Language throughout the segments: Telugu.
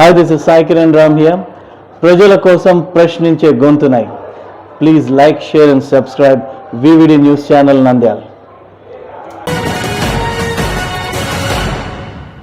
Hi this is Sai Kiran Ram here ప్రజల కోసం ప్రశ్నించే గొంతునై. Please like share and subscribe VVD news channel Nandyal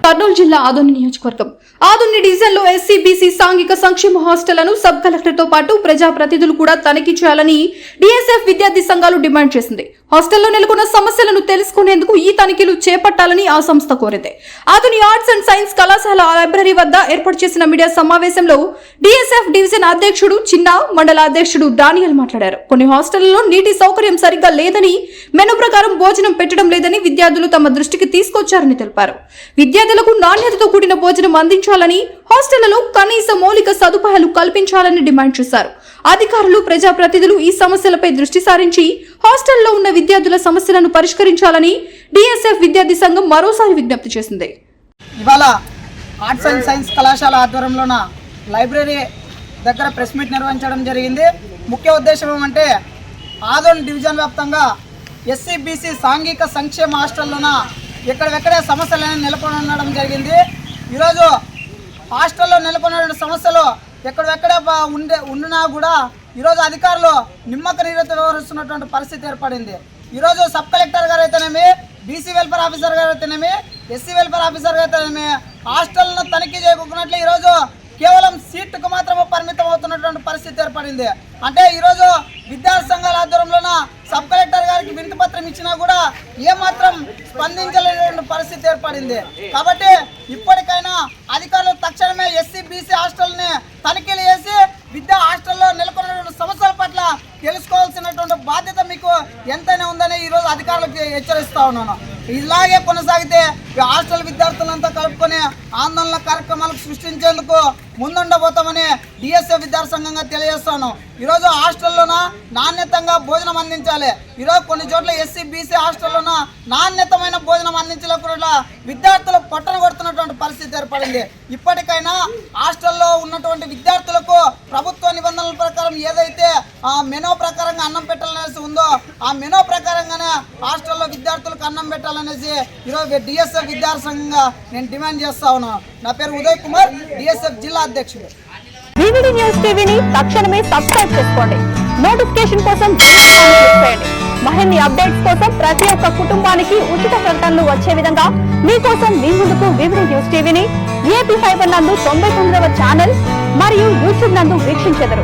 Kurnool జిల్లా ఆదోని నియోజకవర్గం. ఆదోని డివిజన్లో ఎస్సీ బీసీ సాంఘిక సంక్షేమ హాస్టళ్ళను సబ్ కలెక్టర్తో పాటు ప్రజాప్రతినిధులు కూడా తనిఖీ చేయాలని డిఎస్ఎఫ్ విద్యార్థి సంఘాలు డిమాండ్ చేసింది. హాస్టల్లో నెలకొన్న సమస్యలను తెలుసుకునేందుకు ఈ తనిఖీలు చేపట్టాలని ఆ సంస్థ కోరింది. ఆధుని ఆర్ట్స్ అండ్ సైన్స్ కళాశాల లైబ్రరీ వద్ద ఏర్పాటు చేసిన మీడియా సమావేశంలో డిఎస్ఎఫ్ డివిజన్ అధ్యక్షుడు చిన్న మండల అధ్యక్షుడు డానియల్ మాట్లాడారు. కొన్ని హాస్టళ్ళలో నీటి సౌకర్యం సరిగ్గా లేదని మెను ప్రకారం భోజనం పెట్టడం లేదని విద్యార్థులు తమ దృష్టికి తీసుకొచ్చారని తెలిపారు. విద్యార్థులకు నాణ్యతతో కూడిన భోజనం అందించాలని హాస్టళ్ళలో కనీస మౌలిక సదుపాయాలు కల్పించాలని డిమాండ్ చేశారు. అధికారులు ప్రజాప్రతినిధులు ఈ సమస్యలపై దృష్టి సారించి హాస్టల్లో ఉన్న విద్యార్థుల సమస్యలను పరిష్కరించాలని డిఎస్ఎఫ్ విద్యార్థి సంఘం మరోసారి విజ్ఞప్తి చేసింది. ఇవాళ ఆర్ట్స్ అండ్ సైన్స్ కళాశాల ఆధ్వర్యంలోన లైబ్రరీ దగ్గర ప్రెస్ మీట్ నిర్వహించడం జరిగింది. ముఖ్య ఉద్దేశం ఏమంటే ఆదోన్ డివిజన్ వ్యాప్తంగా ఎస్సీ బీసీ సాంఘిక సంక్షేమ హాస్టల్లోన ఎక్కడెక్కడే సమస్యలను నెలకొని ఉండడం జరిగింది. ఈరోజు హాస్టల్లో నెలకొన్న సమస్యలు ఎక్కడెక్కడ ఉండే ఉండినా కూడా ఈరోజు అధికారులు నిమ్మక నీరుతో వ్యవహరిస్తున్నటువంటి పరిస్థితి ఏర్పడింది. ఈరోజు సబ్ కలెక్టర్ గారు అయితేనేమి బీసీ వెల్ఫేర్ ఆఫీసర్ గారు అయితేనేమి ఎస్సీ వెల్ఫేర్ ఆఫీసర్ గారు అయితేనేమి హాస్టల్ను తనిఖీ చేయకున్నట్లు ఈరోజు కేవలం సీట్కు మాత్రమే పరిమితం అవుతున్నటువంటి పరిస్థితి ఏర్పడింది. అంటే ఈరోజు విద్యార్థి సంఘాల ఆధ్వర్యంలోన సబ్ కలెక్టర్ గారికి వినతి పత్రం ఇచ్చినా కూడా ఏమాత్రం స్పందించలేనటువంటి పరిస్థితి ఏర్పడింది. కాబట్టి ఇప్పటికైనా అధికారులు తక్షణమే ఎస్సీ బీసీ హాస్టల్ని చేయాల్సినటువంటి బాధ్యత మీకు ఎంతైనా ఉందని ఈరోజు అధికారులకు హెచ్చరిస్తా ఉన్నాను. ఇలాగే కొనసాగితే హాస్టల్ విద్యార్థులంతా కలుపుకొని ఆందోళన కార్యక్రమాలకు సృష్టించేందుకు ముందుండబోతామని డిఎస్ఏ విద్యార్థి సంఘంగా తెలియజేస్తాను ఈరోజు హాస్టల్లోన నాణ్యతంగా భోజనం అందించాలి. ఈరోజు కొన్ని చోట్ల ఎస్సీ బీసీ హాస్టల్లోన నాణ్యతమైన భోజనం అందించలేకుండా విద్యార్థులు పట్టణ కొడుతున్నటువంటి పరిస్థితి ఏర్పడింది. ఇప్పటికైనా హాస్టల్లో ఉన్నటువంటి విద్యార్థులకు ఆ మెనో ప్రకారంగా అన్నం పెట్టాలనేసి ఉందో ఆ మెనో ప్రకారంగానే హాస్టల్లో విద్యార్థులకు అన్నం పెట్టాలనేసి ఈరోజు డిఎస్ఎఫ్ విద్యార్థి సంఘంగా నేను డిమాండ్ చేస్తా ఉన్నాను నా పేరు ఉదయ్ కుమార్ డిఎస్ఎఫ్ జిల్లా అధ్యక్షుడు. వివిడి న్యూస్ టీవీని తక్షణమే సబ్స్క్రైబ్ చేసుకోండి. నోటిఫికేషన్ కోసం మహిళ అప్డేట్స్ కోసం ప్రతి ఒక్క కుటుంబానికి ఉచిత ప్రకటనలు వచ్చే విధంగా మీకోసం మీ ముందుకు వివిడి న్యూస్ టీవీని ఏపీ ఫైబర్ నందు తొంభై తొమ్మిదవ ఛానల్ మరియు యూట్యూబ్ నందు వీక్షించెదరు.